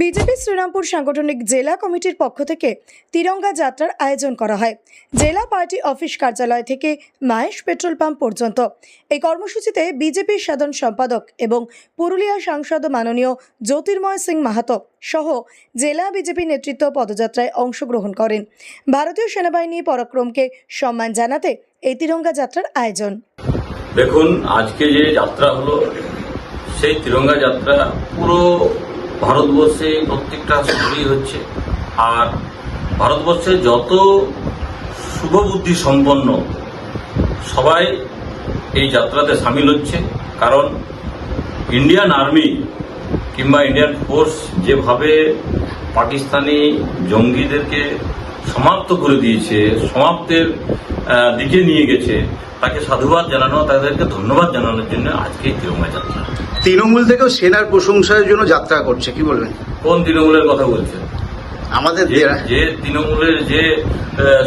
BJP Serampore সাংগঠনিক জেলা কমিটির পক্ষ থেকে তিরঙ্গা যাত্রার আয়োজন করা হয়। জেলা পার্টি অফিস কার্যালয় থেকে মায়েশ পেট্রোল পাম্প পর্যন্ত। এই কর্মসূচিতে বিজেপির সাধারণ সম্পাদক এবং পুরুলিয়া সাংসদ মাননীয় জ্যোতির্ময় সিং মাহাতো সহ জেলা বিজেপি নেতৃত্ব পদযাত্রায় অংশগ্রহণ করেন। ভারতীয় সেনাবাহিনী পরাক্রমকে সম্মান জানাতে এই তিরঙ্গা যাত্রার আয়োজন। দেখুন, আজকে যে যাত্রা হলো, সেই তিরঙ্গা যাত্রা পুরো ভারতবর্ষে প্রত্যেকটা শহরেই হচ্ছে। আর ভারতবর্ষে যত শুভবুদ্ধি সম্পন্ন সবাই এই যাত্রাতে সামিল হচ্ছে। কারণ ইন্ডিয়ান আর্মি কিংবা ইন্ডিয়ান ফোর্স যেভাবে পাকিস্তানি জঙ্গিদেরকে সমাপ্ত করে দিয়েছে সমাপ্তের দিকে নিয়ে গেছে। তাকে সাধুবাদ জানানো তাদেরকে ধন্যবাদ জানানোর জন্য আজকে এই তিরঙ্গা যাত্রা তৃণমূল থেকেও সেনার প্রশংসার জন্য যাত্রা করছে কি বলবেন? কোন তৃণমূলের কথা বলছেন? আমাদের যে তৃণমূলের যে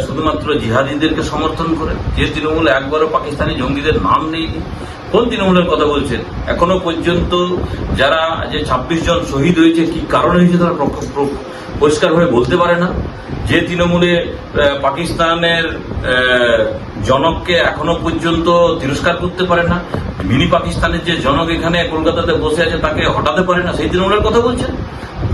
শুধুমাত্র জিহাদিদেরকে সমর্থন করে। যে তৃণমূল একবারও পাকিস্তানি জঙ্গিদের নাম নেই কোন তৃণমূলের কথা বলছেন? এখনও পর্যন্ত যারা যে ছাব্বিশ জন শহীদ হয়েছে, কি কারণে হয়েছে তারা প্র- প্র- পরিষ্কারভাবে বলতে পারে না। যে তৃণমূলে পাকিস্তানের জনককে এখনও পর্যন্ত তিরস্কার করতে পারে না। মিনি পাকিস্তানের যে জনক এখানে কলকাতাতে বসে আছে, তাকে হটাতে পারে না। সেই তৃণমূলের কথা বলছেন?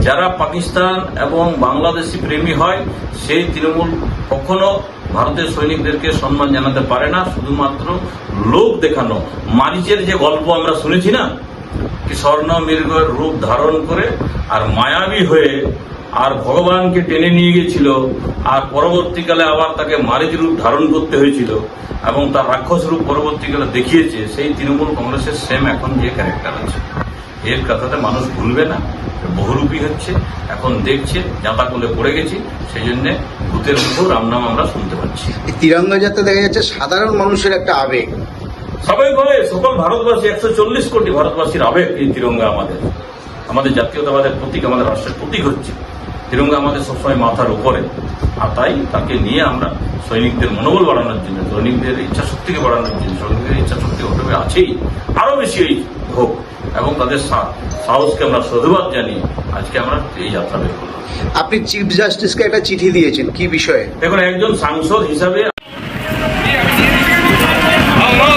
যারা পাকিস্তান এবং বাংলাদেশি প্রেমী হয়, সেই তৃণমূল কখনো ভারতের সৈনিকদেরকে সম্মান জানাতে পারে না, শুধুমাত্র লোক দেখানো। মারিচের যে গল্প আমরা শুনেছি না, কি স্বর্ণ মৃগের রূপ ধারণ করে আর মায়াবী হয়ে আর ভগবানকে টেনে নিয়ে গেছিল আর পরবর্তীকালে আবার তাকে মারিচ রূপ ধারণ করতে হয়েছিল এবং তার রাক্ষস রূপ পরবর্তীকালে দেখিয়েছে, সেই তৃণমূল কংগ্রেসের সেম এখন যে ক্যারেক্টার আছে। এর কথাতে মানুষ ভুলবে না, বহুরূপী হচ্ছে, এখন দেখছে যাতা কোলে পড়ে গেছি, সেই জন্য ভূতের মুখেও রামনাম আমরা শুনতে পাচ্ছি। এই তিরঙ্গা যাত্রা দেখা যাচ্ছে সাধারণ মানুষের একটা আবেগ। সবাই বলে সকল ভারতবাসী একশো চল্লিশ কোটি ভারতবাসীর আবেগ এই তিরঙ্গা আমাদের। আমাদের জাতীয়তাবাদের প্রতীক আমাদের রাষ্ট্রের প্রতীক হচ্ছে। তিরঙ্গা আমাদের সবসময় মাথার উপরে। আর তাই তাকে নিয়ে আমরা সৈনিকদের মনোবল বাড়ানোর জন্য সৈনিকদের ইচ্ছা শক্তিকে বাড়ানোর জন্য সৈনিকদের ইচ্ছা শক্তি ওঠবে আছেই। আরও বেশি এই হোক এবং তাদের সাহসকে আমরা সাধুবাদ জানি আজকে আমরা এই যাত্রা বের করলাম। আপনি চিফ জাস্টিসকে একটা চিঠি দিয়েছেন কি বিষয়ে? দেখুন একজন সাংসদ হিসাবে আহ্বান